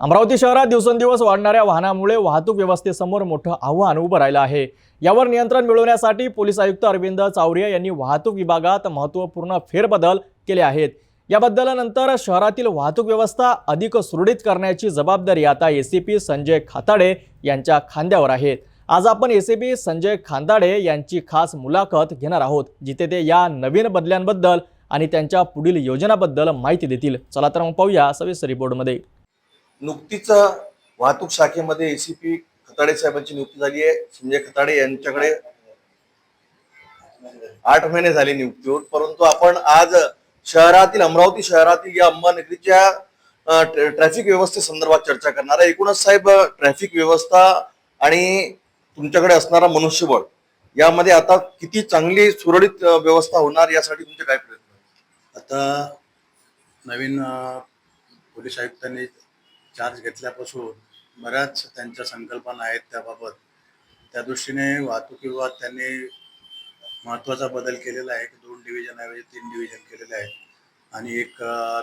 अमरावती शहरात दिवसेंदिवस वाढणाऱ्या वाहनामुळे वाहतूक व्यवस्थेसमोर मोठं आव्हान उभं राहिलं आहे. यावर नियंत्रण मिळवण्यासाठी पोलीस आयुक्त अरविंद चावरिया यांनी वाहतूक विभागात महत्त्वपूर्ण फेरबदल केले आहेत. याबद्दल नंतर शहरातील वाहतूक व्यवस्था अधिक सुरळीत करण्याची जबाबदारी आता एसीपी संजय खाताडे यांच्या खांद्यावर आहेत आज आपण एसीपी संजय खांदाडे यांची खास मुलाखत घेणार आहोत जिथे ते या नवीन बदल्यांबद्दल आणि त्यांच्या पुढील योजनाबद्दल माहिती देतील. चला तर मग पाहूया सविस्तर रिपोर्टमध्ये. नुकतीच वाहतूक शाखेमध्ये एसीपी खताडे साहेबांची नियुक्ती झाली आहे. संजय खताडे यांच्याकडे आठ महिने झाले नियुक्ती परंतु आपण आज शहरातील अमरावती शहरातील या अंबानगरीच्या ट्रॅफिक व्यवस्थे ट्रॅफिक व्यवस्थेसंदर्भात चर्चा करणार आहे. एकूणच साहेब ट्रॅफिक व्यवस्था आणि तुमच्याकडे असणारा मनुष्यबळ यामध्ये आता किती चांगली सुरळीत व्यवस्था होणार यासाठी तुमचे काय प्रयत्न आता नवीन पोलीस आयुक्तांनी चार्ज घेतल्यापासून बऱ्याच त्यांच्या संकल्पना आहेत त्याबाबत. त्या दृष्टीने वाहतूक विभागात त्यांनी महत्त्वाचा बदल केलेला आहे. की दोन डिव्हिजन ऐवजी तीन डिव्हिजन केलेले आहेत. आणि एक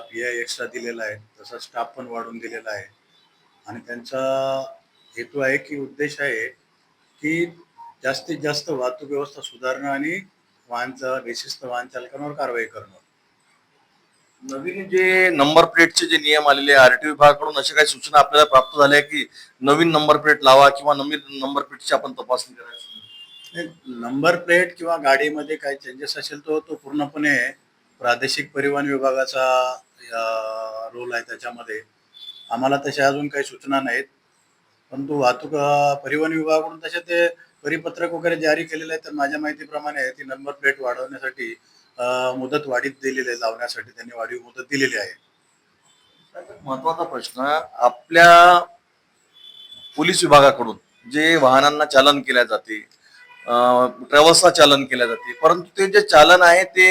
पी आय एक्स्ट्रा दिलेला आहे. तसा स्टाफ पण वाढून दिलेला आहे. आणि त्यांचा हेतू आहे की उद्देश आहे की जास्तीत जास्त वाहतूक व्यवस्था सुधारणं आणि वाहन बेशिस्त वाहन चालकांवर कारवाई करणं. नवीन जे नंबर प्लेटचे जे नियम आलेले आरटीओ विभागाकडून अशा काही सूचना आपल्याला प्राप्त झाल्या की नवीन नंबर प्लेट लावा किंवा नवीन नंबर प्लेटची आपण तपासणी करायची? नंबर प्लेट किंवा गाडीमध्ये काही चेंजेस असेल तो तो पूर्णपणे प्रादेशिक परिवहन विभागाचा रोल आहे त्याच्यामध्ये. आम्हाला तशा अजून काही सूचना नाहीत. परंतु वाहतूक परिवहन विभागाकडून तसे ते परिपत्रक वगैरे जारी केलेले आहे तर माझ्या माहितीप्रमाणे ती नंबर प्लेट वाढवण्यासाठी मुदत वाढीत दिलेली आहे लावण्यासाठी त्यांनी वाढीव मुदत दिलेली आहे. महत्त्वाचा प्रश्न आपल्या पोलीस विभागाकडून जे वाहनांना चालन केल्या जाते ट्रॅव्हल्सला चालन केल्या जाते परंतु ते जे चालन आहे ते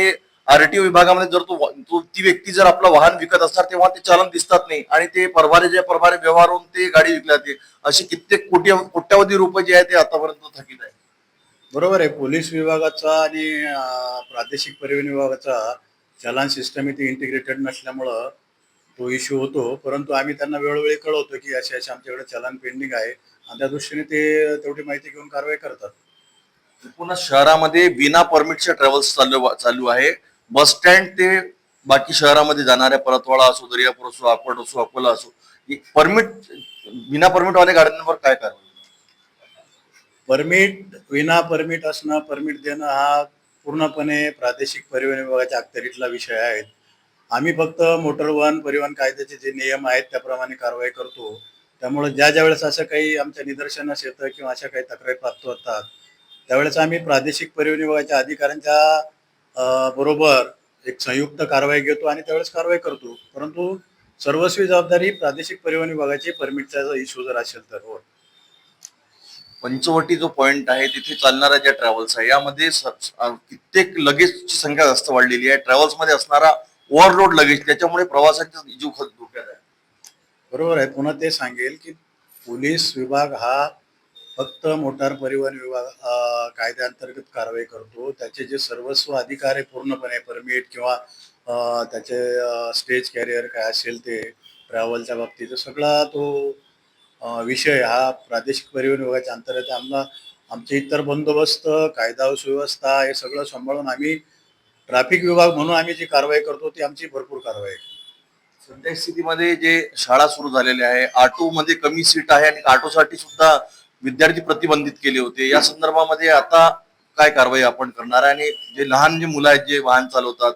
आरटीओ विभागामध्ये जर तो तो- ती व्यक्ती जर आपलं वाहन विकत असणार तेव्हा ते चालन दिसतात नाही. आणि ते परभारे जे परभारे होऊन ते गाडी विकल्या जाते. असे कित्येक कोटी कोट्यावधी रुपये जे आहे ते आतापर्यंत थकीत आहे बरोबर आहे पोलीस विभागाचा आणि प्रादेशिक परिवहन विभागाचा चलान सिस्टम इथे इंटिग्रेटेड नसल्यामुळं तो इश्यू होतो. परंतु आम्ही त्यांना वेळोवेळी कळवतो की असे असे आमच्याकडे चलान पेंडिंग आहे आणि त्या दृष्टीने ते तेवढी माहिती घेऊन कारवाई करतात. पुन्हा शहरामध्ये विना परमिटचे ट्रॅव्हल्स चालू चालू आहे. बस स्टँड ते बाकी शहरामध्ये जाणाऱ्या परतवाडा असो दर्यापूर असो अकोट असो अकोला असो परमिट विना परमिटवाल्या गाड्यांवर काय कारवाई? परमिट विना परमिट असणं परमिट देणं हा पूर्णपणे प्रादेशिक परिवहन विभागाच्या अखत्यारीतला विषय आहे आम्ही फक्त मोटर वाहन परिवहन कायद्याचे जे नियम आहेत त्याप्रमाणे कारवाई करतो. त्यामुळे ज्या ज्या वेळेस असं काही आमच्या निदर्शनास येतं किंवा अशा काही तक्रारी प्राप्त होतात त्यावेळेस आम्ही प्रादेशिक परिवहन विभागाच्या अधिकाऱ्यांच्या बरोबर एक संयुक्त कारवाई घेतो आणि त्यावेळेस कारवाई करतो. परंतु सर्वस्वी जबाबदारी प्रादेशिक परिवहन विभागाची परमिटचा इश्यू जर असेल तर. हो पंचवटी जो पॉइंट आहे तिथे चालणाऱ्या ज्या ट्रॅव्हल्स आहे यामध्ये कित्येक लगेजची संख्या जास्त वाढलेली आहे. ट्रॅव्हल्समध्ये असणारा ओव्हरलोड लगेज त्याच्यामुळे प्रवासाचा जीव खत धोक्यात आहे. बरोबर आहे. पुन्हा ते सांगेल की पोलीस विभाग हा फक्त मोटार परिवहन विभाग कायद्याअंतर्गत कारवाई करतो. त्याचे जे सर्वस्व अधिकार आहे पूर्णपणे परमिट किंवा त्याचे स्टेज कॅरियर काय असेल ते ट्रॅव्हलच्या बाबतीत सगळा तो विषय हा प्रादेशिक परिवहन विभागाच्या अंतर्गत आहे. आम्हाला आमचे इतर बंदोबस्त कायदा सुव्यवस्था हे सगळं सांभाळून आम्ही ट्रॅफिक विभाग म्हणून आम्ही जी कारवाई करतो ती आमची भरपूर कारवाई आहे. सध्या स्थितीमध्ये जे शाळा सुरू झालेल्या आहे ऑटो मध्ये कमी सीट आहे आणि ऑटोसाठी सुद्धा विद्यार्थी प्रतिबंधित केले होते. या संदर्भामध्ये आता काय कारवाई आपण करणार आहे? आणि जे लहान जे मुलं आहेत जे वाहन चालवतात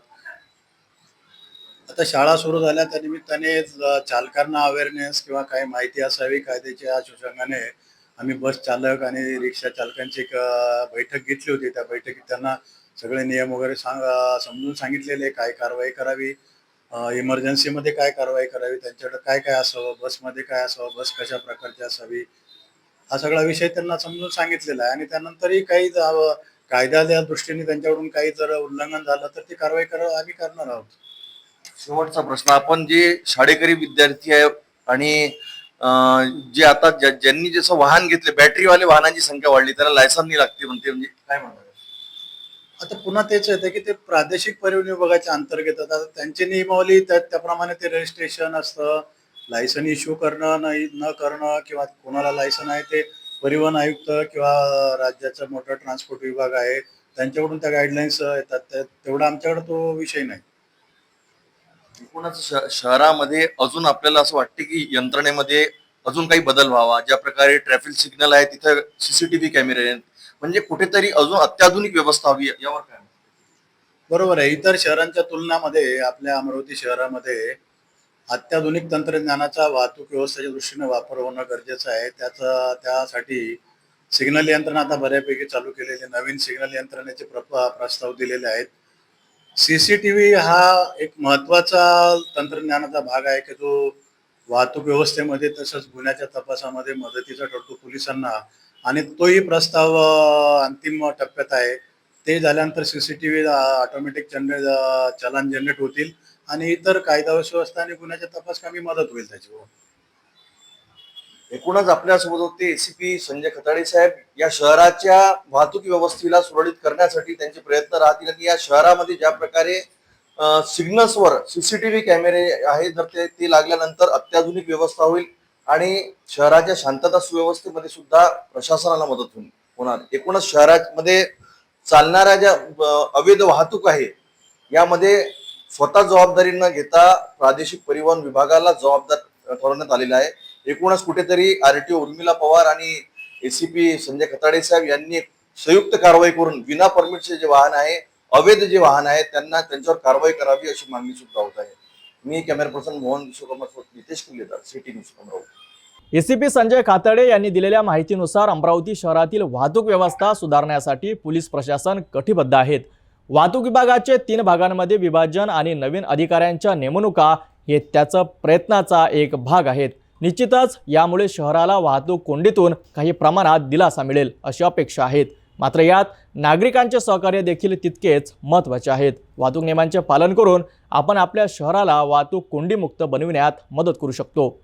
आता शाळा सुरू झाल्या त्या निमित्ताने चालकांना अवेअरनेस किंवा काही माहिती असावी कायद्याच्या अनुषंगाने आम्ही बस चालक आणि रिक्षा चालकांची एक बैठक घेतली होती. त्या बैठकीत त्यांना सगळे नियम वगैरे सांग समजून सांगितलेले काय कारवाई करावी इमर्जन्सीमध्ये काय कारवाई करावी त्यांच्याकडे काय काय असावं बसमध्ये काय असावं बस कशा प्रकारची असावी हा सगळा विषय त्यांना समजून सांगितलेला आहे. आणि त्यानंतरही काही कायद्याच्या दृष्टीने त्यांच्याकडून काही जर उल्लंघन झालं तर ती कारवाई कर आम्ही करणार आहोत. शेवटचा प्रश्न आपण जे शाळेकरी विद्यार्थी आहे आणि जे आता ज्यांनी जसं वाहन घेतले बॅटरीवाले वाहनांची संख्या वाढली त्याला लायसन नाही लागते म्हणते म्हणजे काय म्हणतात आता पुन्हा तेच येतं की ते प्रादेशिक परिवहन विभागाच्या अंतर्गत आता त्यांची नियमावली त्याप्रमाणे ते रजिस्ट्रेशन असतं लायसन इश्यू करणं नाही न करणं किंवा कोणाला लायसन आहे ते परिवहन आयुक्त किंवा राज्याचा मोटर ट्रान्सपोर्ट विभाग आहे त्यांच्याकडून त्या गाईडलाईन्स येतात त्या- तेवढा आमच्याकडे तो विषय नाही. एकूणच श- शहरामध्ये अजून आपल्याला असं वाटते की यंत्रणेमध्ये अजून काही बदल व्हावा. ज्या प्रकारे ट्रॅफिक सिग्नल आहे तिथं सीसीटीव्ही कॅमेरे आहेत. म्हणजे कुठेतरी अजून अत्याधुनिक व्यवस्था हवी आहे. यावर काय? बरोबर आहे. इतर शहरांच्या तुलनामध्ये आपल्या अमरावती शहरामध्ये अत्याधुनिक तंत्रज्ञानाचा वाहतूक व्यवस्थेच्या दृष्टीने वापर होणं गरजेचं आहे. त्याचा त्यासाठी सिग्नल यंत्रणा आता बऱ्यापैकी चालू केलेली नवीन सिग्नल यंत्रणेचे प्रस्ताव दिलेले आहेत. सीसीटीव्ही हा एक महत्त्वाचा तंत्रज्ञानाचा भाग आहे की जो वाहतूक व्यवस्थेमध्ये तसंच गुन्ह्याच्या तपासामध्ये मदतीचा ठरतो पोलिसांना. आणि तोही प्रस्ताव अंतिम टप्प्यात आहे. ते झाल्यानंतर CCTV automatic generate challan generate होतील. आणि इतर कायदा व सुव्यवस्था आणि गुन्ह्याच्या तपास कामी मदत होईल त्याच्यावर एकूणच आपल्यासोबत होते एसीपी संजय खताडे साहेब. या शहराच्या वाहतूक व्यवस्थेला सुरळीत करण्यासाठी त्यांचे प्रयत्न राहतील आणि या शहरामध्ये ज्या प्रकारे सिग्नल्सवर सीसीटीव्ही कॅमेरे आहेत जर ते ते लागल्यानंतर अत्याधुनिक व्यवस्था होईल आणि शहराच्या शांतता सुव्यवस्थेमध्ये सुद्धा प्रशासनाला मदत होईल होणार. एकूणच शहरामध्ये चालणाऱ्या ज्या अवैध वाहतूक आहे यामध्ये स्वतः जबाबदारी न घेता प्रादेशिक परिवहन विभागाला जबाबदार ठरवण्यात आलेला आहे. एकूणच कुठेतरी आरटीओ उर्मिला पवार आणि एसीपी संजय खताडे साहेब यांनी संयुक्त कारवाई करून विना परमिटचे जे वाहन आहे अवैध जे वाहन आहे त्यांना त्यांच्यावर कारवाई करावी अशी मागणी सुद्धा होत आहे. मी camera person Mohan Nitesh Kuledar city news Amravati. ACP Sanjay Khatde यांनी दिलेल्या माहितीनुसार अमरावती शहरातील वाहतूक व्यवस्था सुधारण्यासाठी पोलीस प्रशासन कटिबद्ध आहेत. वाहतूक विभागाचे तीन भागांमध्ये विभाजन आणि नवीन अधिकाऱ्यांच्या नेमणुका हे त्याचा प्रयत्नाचा एक भाग आहेत. निश्चितच यामुळे शहराला वाहतूक कोंडीतून काही प्रमाणात दिलासा मिळेल अशी अपेक्षा आहेत. मात्र यात नागरिकांचे सहकार्य देखील तितकेच महत्त्वाचे आहेत. वाहतूक नियमांचे पालन करून आपण आपल्या शहराला वाहतूक कोंडीमुक्त बनविण्यात मदत करू शकतो.